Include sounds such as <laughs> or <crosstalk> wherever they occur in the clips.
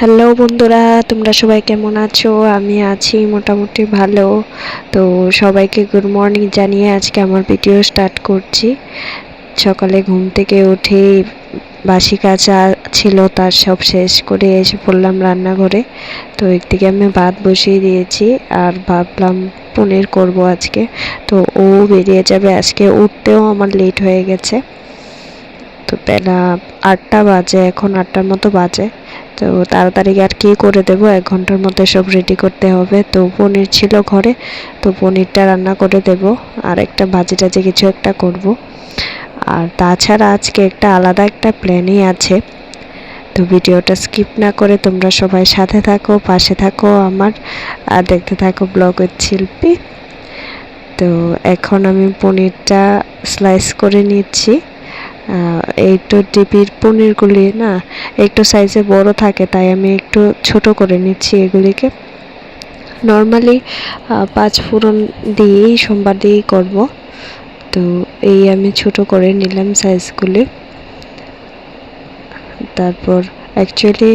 Hello বন্ধুরা, তোমরা সবাই কেমন আছো? আমি আছি মোটামুটি ভালো। তো সবাইকে গুড মর্নিং জানিয়ে আজকে আমার ভিডিও স্টার্ট করছি। সকালে ঘুম থেকে উঠে বাসি কাজা ছিল, তার সব শেষ করে এসে পড়লাম রান্নাঘরে। তো একদিকে আমি ভাত বসিয়ে দিয়েছি আর ভাবলাম পনির করব আজকে। তো ও বেরিয়ে যাবে। আজকে উঠতেও আমার লেট হয়ে গেছে। তো বেলা আটটা বাজে, এখন আটটার মতো বাজে। তো তাড়াতাড়ি আর কি করে দেব? এক ঘণ্টার মধ্যে সব রেডি করতে হবে। তো পনির ছিল ঘরে, তো পনিরটা রান্না করে দেব। আর একটা ভাজি টাজি কিছু একটা করব। আর তাছাড়া আজকে একটা আলাদা একটা প্ল্যানই আছে। তো ভিডিওটা স্কিপ না করে তোমরা সবাই সাথে থাকো, পাশে থাকো আমার। আর দেখতে থাকো ব্লগের শিল্পী। তো এখন আমি পনিরটা স্লাইস করে নিচ্ছি। একটু ডিপির পনিরগুলি, না, একটু সাইজে বড় থাকে, তাই আমি একটু ছোট করে নিচ্ছি এগুলিকে। নর্মালি পাঁচ ফোড়ন দিয়েই সোমবার দিয়েই করব। তো এই আমি ছোট করে নিলাম সাইজগুলি তারপর অ্যাকচুয়ালি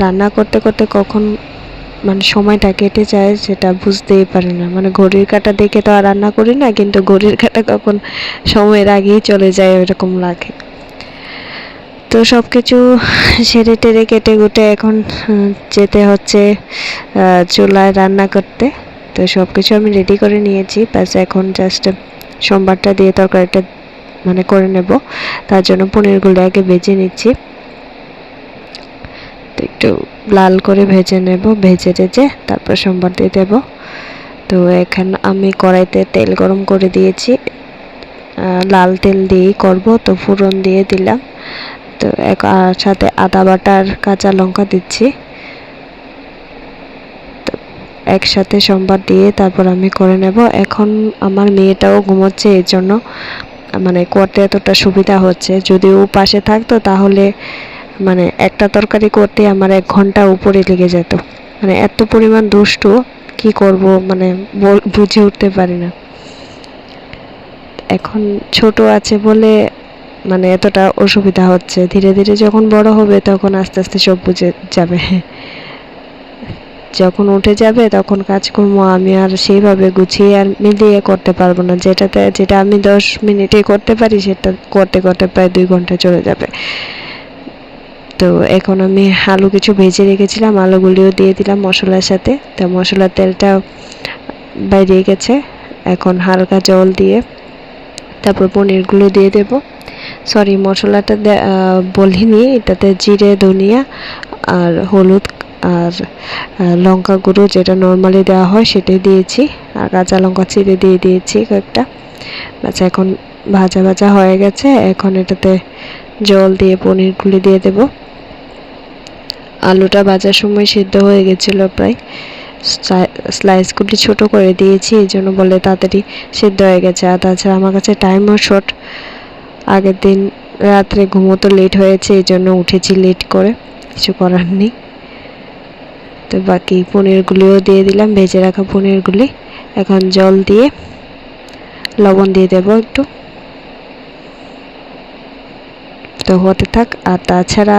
রান্না করতে করতে কখন মানে সময়টা কেটে যায় সেটা বুঝতেই পারি না। মানে ঘড়ির কাটা দেখে তো আর রান্না করি না, কিন্তু ঘড়ির কাটা কখন সময়ের আগেই চলে যায় এরকম লাগে। তো সব কিছু সেরে টেরে কেটে কুটে এখন যেতে হচ্ছে চুলায় রান্না করতে। তো সব কিছু আমি রেডি করে নিয়েছি, ব্যাস এখন জাস্ট সোমবারটা দিয়ে তরকারিটা মানে করে নেব। তার জন্য পনিরগুলো আগে ভেজে নিচ্ছি। তো একটু লাল করে ভেজে নেব, ভেজে টেজে তারপর সোমবার দিয়ে দেব। তো এখানে আমি কড়াইতে তেল গরম করে দিয়েছি। লাল তেল দিয়েই করব, তো ফুরন দিয়ে দিলাম। তো এক সাথে আদা বাটার কাঁচা লঙ্কা দিচ্ছি। তো একসাথে সোমবার দিয়ে তারপর আমি করে নেব। এখন আমার মেয়েটাও ঘুমোচ্ছে, এর জন্য মানে করতে এতটা সুবিধা হচ্ছে। যদি ও পাশে থাকতো তাহলে মানে একটা তরকারি করতে আমার এক ঘণ্টা উপরে লেগে যেত। মানে এত পরিমাণ দুষ্টু, কি করব মানে বুঝে উঠতে পারি না। এখন ছোট আছে বলে মানে এতটা অসুবিধা হচ্ছে। ধীরে ধীরে যখন বড় হবে, তখন আস্তে আস্তে সব বুঝে যাবে। যখন উঠে যাবে, তখন কাজকর্ম আমি আর সেইভাবে গুছিয়ে আর মিলিয়ে করতে পারব না। যেটাতে, যেটা আমি দশ মিনিটে করতে পারি, সেটা করতে করতে প্রায় দুই ঘণ্টা চলে যাবে। তো এখন আমি আলু কিছু ভেজে রেখেছিলাম, আলুগুলিও দিয়ে দিলাম মশলার সাথে। তো মশলার তেলটা বাইরে গেছে, এখন হালকা জল দিয়ে তারপর পনিরগুলো দিয়ে দেব। সরি মশলাটা বলিনি, এটাতে জিরে, ধনিয়া আর হলুদ আর লঙ্কা গুঁড়ো যেটা নর্মালি দেওয়া হয় সেটাই দিয়েছি। আর কাঁচা লঙ্কা চিড়ে দিয়ে দিয়েছি কয়েকটা। আচ্ছা এখন ভাজা ভাজা হয়ে গেছে, এখন এটাতে জল দিয়ে পনিরগুলি দিয়ে দেব। আলুটা ভাজার সময় সিদ্ধ হয়ে গেছিল প্রায়। স্লাইসগুলি ছোট করে দিয়েছি, এই জন্য বলে তাড়াতাড়ি সিদ্ধ হয়ে গেছে। আর তাছাড়া আমার কাছে টাইমও শর্ট আগের দিন রাত্রে ঘুমোতো লেট হয়েছে, এই জন্য উঠেছি লেট করে, কিছু করার নেই। তো বাকি পনিরগুলিও দিয়ে দিলাম, ভেজে রাখা পনিরগুলি। এখন জল দিয়ে লবণ দিয়ে দেবো একটু। তো হতে থাক। আর তাছাড়া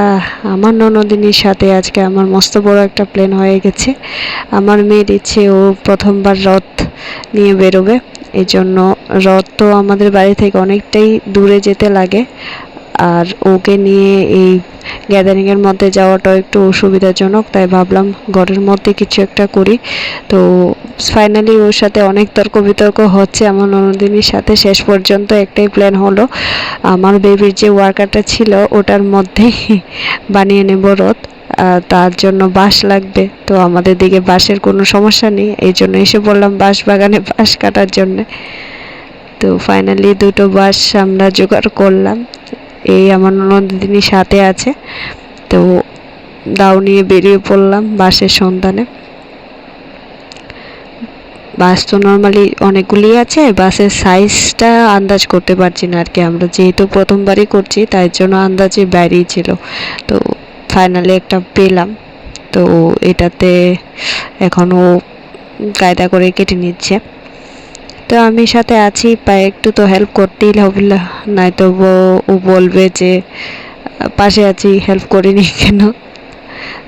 আমার ননদিনীর সাথে আজকে আমার মস্ত বড় একটা প্ল্যান হয়ে গেছে। আমার মেয়ের ইচ্ছে ও প্রথমবার রথ নিয়ে বেরোবে। এই জন্য রথ তো আমাদের বাড়ি থেকে অনেকটাই দূরে যেতে লাগে। আর ওকে নিয়ে এই গ্যাদারিংয়ের মধ্যে যাওয়াটাও একটু অসুবিধাজনক, তাই ভাবলাম ঘরের মধ্যে কিছু একটা করি। তো ফাইনালি ওর সাথে অনেক তর্ক বিতর্ক হচ্ছে আমার ননদিনীর সাথে শেষ পর্যন্ত একটাই প্ল্যান হলো। আমার বেবির যে ওয়ার্কারটা ছিল, ওটার মধ্যেই <laughs> বানিয়ে নেব রথ তার জন্য বাঁশ লাগবে। তো আমাদের দিকে বাঁশের কোনো সমস্যা নেই, এই জন্য এসে বললাম বাঁশ বাগানে বাঁশ কাটার জন্যে। তো ফাইনালি দুটো বাঁশ আমরা জোগাড় করলাম। এই আমার ননদিনী সাথে আছে। তো দাও নিয়ে বেরিয়ে পড়লাম বাসের সন্ধানে। বাস তো নর্মালি অনেকগুলি আছে, বাসের সাইজটা আন্দাজ করতে পারছি না আর কি আমরা। যেহেতু প্রথমবারই করছি, তাই জন্য আন্দাজে ছিল তো ফাইনালি একটা পেলাম। তো এটাতে এখনও কায়দা করে কেটে নিচ্ছে। তো আমি সাথে আছি, পায়ে একটু তো হেল্প করতেই হবে নয়তো ও বলবে যে, পাশে আছি হেল্প করিনি কেন? তো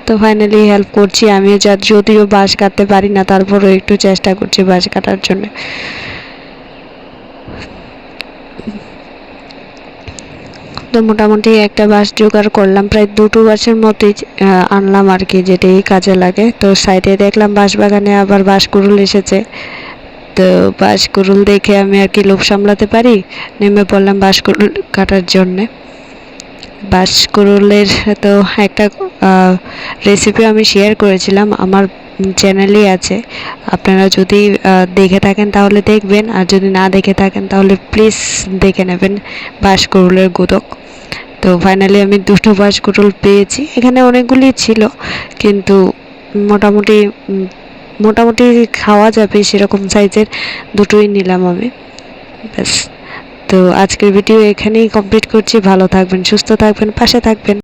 তো ফাইনালি হেল্প করছি, আমিও যা- যদিও বাঁশ কাটতে পারি না, তারপরও একটু চেষ্টা করছি বাঁশ কাটার জন্য। তো মোটামুটি একটা বাঁশ জোগাড় করলাম, প্রায় দুটো বাঁশের মতোই আনলাম আর কি যেটাই কাজে লাগে। তো সাইডে দেখলাম বাঁশ বাগানে আবার বাঁশ কুড়ুল এসেছে। তো বাঁশ কুড়ুল দেখে আমি আর কি লোভ সামলাতে পারি? নেমে পড়লাম বাঁশ কুড়ুল কাটার জন্যে। বাঁশ কুড়ুলের তো একটা রেসিপি আমি শেয়ার করেছিলাম, আমার চ্যানেলেই আছে। আপনারা যদি দেখে থাকেন তাহলে দেখবেন, আর যদি না দেখে থাকেন তাহলে প্লিজ দেখে নেবেন বাঁশ কুড়ুলের গুদক তো ফাইনালি আমি দুটো বাঁশ কুড়ুল পেয়েছি, এখানে অনেকগুলি ছিল, কিন্তু মোটামুটি মোটামুটি খাওয়া যাবে সেরকম সাইজের, দুটোই নিলাম আমি। ব্যাস। তো আজকের ভিডিও এখানেই কমপ্লিট করছি। ভালো থাকবেন, সুস্থ থাকবেন, পাশে থাকবেন।